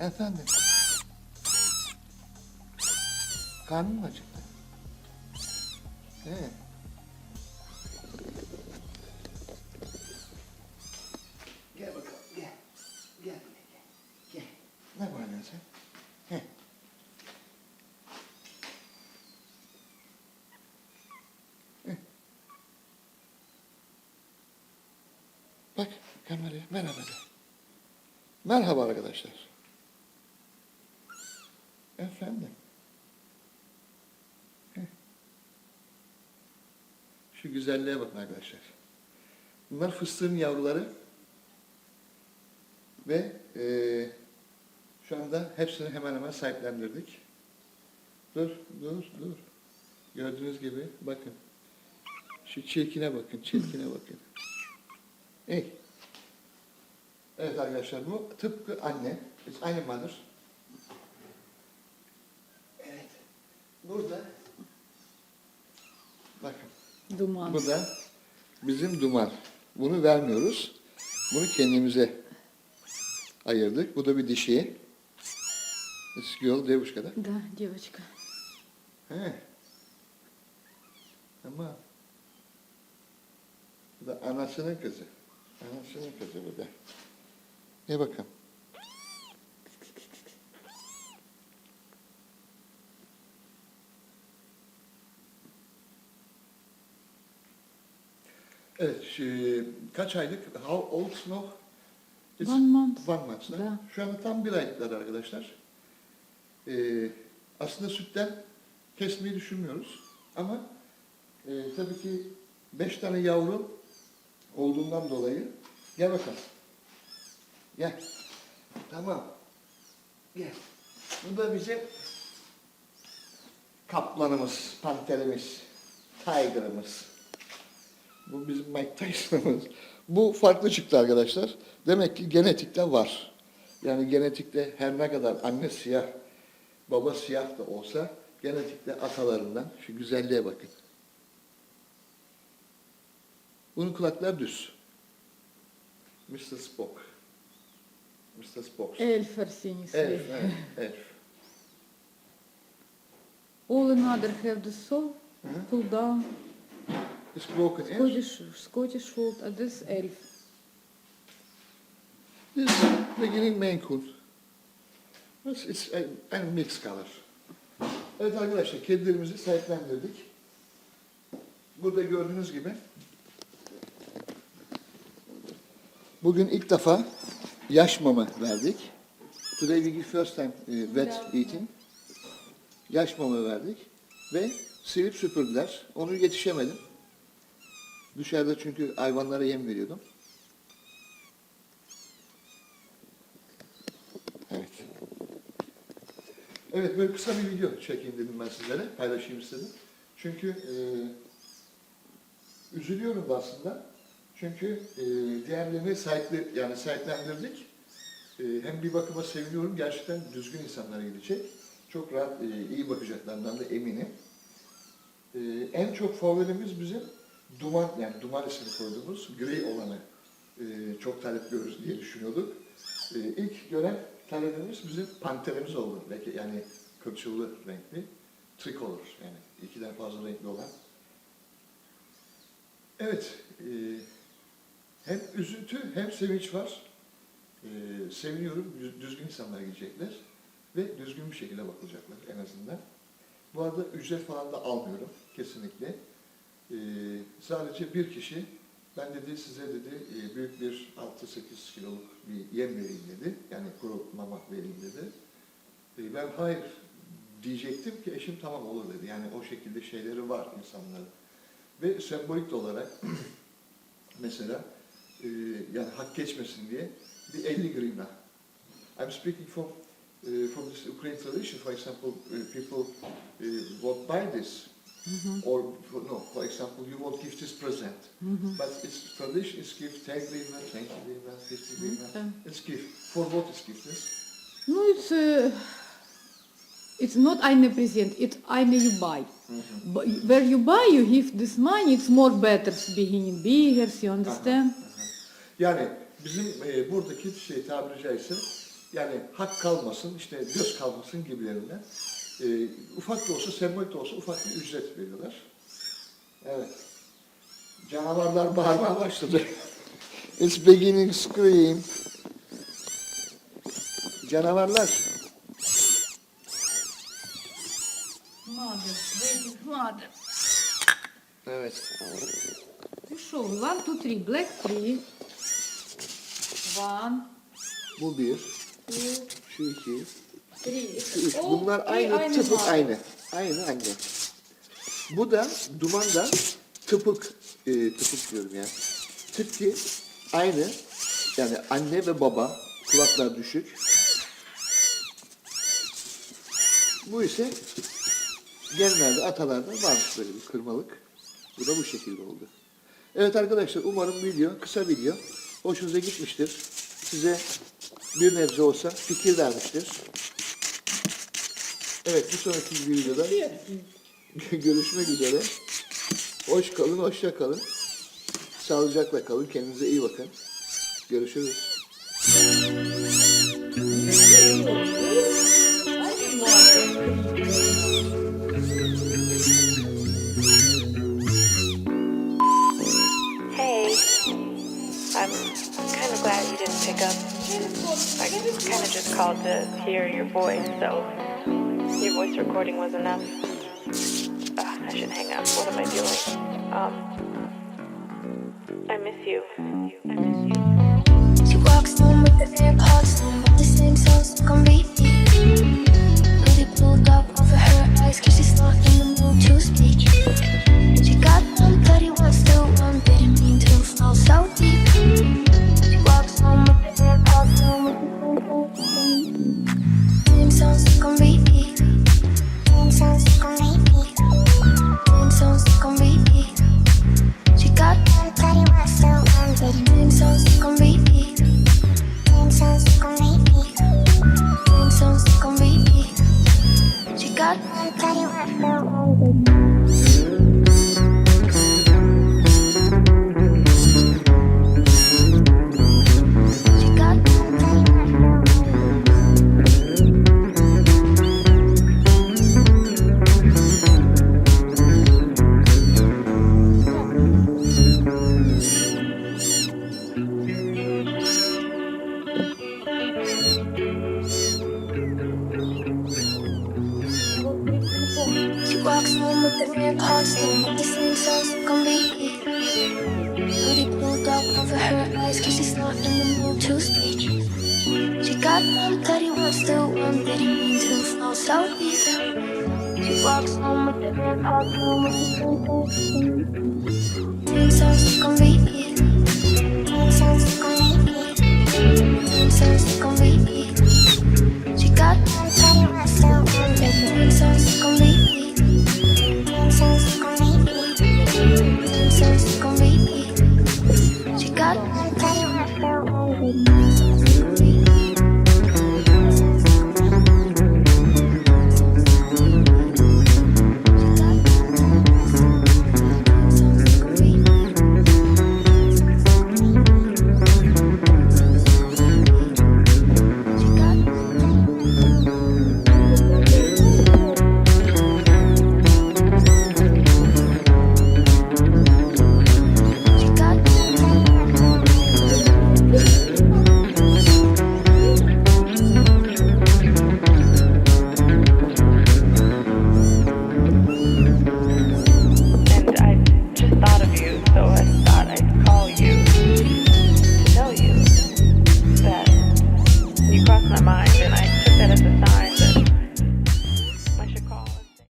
Efendim. Karnın mı acıktı? He. Gel bakalım, gel. Gel gel. Gel. Ne bağırıyorsun sen? He. He. Bak kameraya merhaba. Merhaba arkadaşlar. Efendim. Heh. Şu güzelliğe bakın arkadaşlar. Bunlar fıstığın yavruları. Ve eee, şu anda hepsini hemen hemen sahiplendirdik. Dur, dur, dur. Gördüğünüz gibi bakın. Şu çirkine bakın, çirkine bakın. Ey. Evet arkadaşlar bu tıpkı anne. Biz aynı mother. Burada bakın. Duman. Bu da bizim duman. Bunu vermiyoruz. Bunu kendimize ayırdık. Bu da bir dişi. It's girl, девушка, да? Да, девочка. He. Ama bu da anasının kızı. Anasının kızı bu da. Ne bakalım. Evet, şu- kaç aylık? How old now? It's One month. One month. Da. Şu anda tam bir aylıklar arkadaşlar. Ee, aslında sütten kesmeyi düşünmüyoruz. Ama e, tabii ki beş tane yavru olduğundan dolayı gel bakalım. Gel. Tamam. Gel. Bu da bizim kaplanımız, panterimiz, tiger'ımız. Bu bizim Mike Tyson'ımız. Bu farklı çıktı arkadaşlar. Demek ki genetikte var. Yani genetikte her ne kadar anne siyah, baba siyah da olsa genetikte atalarından şu güzelliğe bakın. Bunun kulakları düz. Mr. Spock. Mr. Spock. Elf. Elf, evet, elf. All another have the Hı. pull down, It's broken ear. Scottish, Scottish fold, and this elf. This is beginning Maine Coon. It's, it's a, a mixed color. Evet arkadaşlar kedilerimizi sahiplendirdik. Burada gördüğünüz gibi bugün ilk defa yaş mama verdik. Today we give first time eh, wet eating. Yaş mama verdik ve silip süpürdüler. Onu yetişemedim. Dışarıda çünkü hayvanlara yem veriyordum. Evet. Evet böyle kısa bir video çekeyim dedim ben sizlere. Paylaşayım istedim. Çünkü e, üzülüyorum da aslında. Çünkü e, diğerlerini sahipli, yani sahiplendirdik. E, hem bir bakıma seviniyorum. Gerçekten düzgün insanlara gidecek. Çok rahat, e, iyi bakacaklarından da eminim. E, en çok favorimiz bizim Duman, yani Duman ismini koyduğumuz gri olanı e, çok talep görürüz diye düşünüyorduk. E, ilk gören talebimiz bizim panterimiz oldu. Belki yani kırçıllı renkli, tricolor yani ikiden fazla renkli olan. Evet, e, hem üzüntü hem sevinç var. E, seviniyorum, düz- düzgün insanlar gidecekler ve düzgün bir şekilde bakılacaklar en azından. Bu arada ücret falan da almıyorum kesinlikle. Ee, sadece bir kişi ben dedi size dedi e, büyük bir 6-8 kiloluk bir yem vereyim dedi. Yani kuru mama vereyim dedi. Ee, ben hayır diyecektim ki eşim tamam olur dedi. Yani o şekilde şeyleri var insanların. Ve sembolik olarak mesela e, yani hak geçmesin diye bir 50 grivna. I'm speaking from uh, from this Ukrainian tradition. For example, uh, people uh, won't buy this or for, no, for example, you won't give this present, but it's tradition is give 10 grivna, 20 grivna, 50 grivna. Okay. It's give. For what is give this? No, it's uh, it's not eine present. It's eine you buy. But where you buy, you give this money. It's more better, beginning bigger. You understand? Yani bizim e, buradaki şey tabiri caizse Yani hak kalmasın, işte göz kalmasın gibilerinden e, ufak da olsa, sembolik de olsa ufak bir ücret veriyorlar. Evet. Canavarlar bağırmaya başladı. It's beginning scream. Canavarlar. Mother, Evet. Şu one, two, three, black three. One. Bu bir. Two. Şu iki şu üç. All Bunlar three aynı, tıpık mother. aynı. Aynı anne. Bu da, duman da tıpık, e, tıpık diyorum ya. Tıpkı aynı. Yani anne ve baba, kulaklar düşük. Bu ise genlerde, atalarda varmış böyle bir kırmalık. Bu da bu şekilde oldu. Evet arkadaşlar umarım video, kısa video hoşunuza gitmiştir. Size bir nebze olsa fikir vermiştir. Evet bir sonraki videoda görüşmek üzere. Hoş kalın, hoşça kalın. Sağlıcakla kalın, kendinize iyi bakın. Görüşürüz. Hey, I'm kind of glad you didn't pick up. I kind of just called to hear your voice, so voice recording was enough. Ugh, I should hang up. What am I doing? Um, I miss you. I miss you. She walks home with the the same songs. With the me and asked me, this thing sounds like Hoodie pulled up over her eyes, cause she's not in the mood to speak. She got one that he wants the one that he means to fall so deep. She walks home with the man, talking with the Things sounds like Tayo na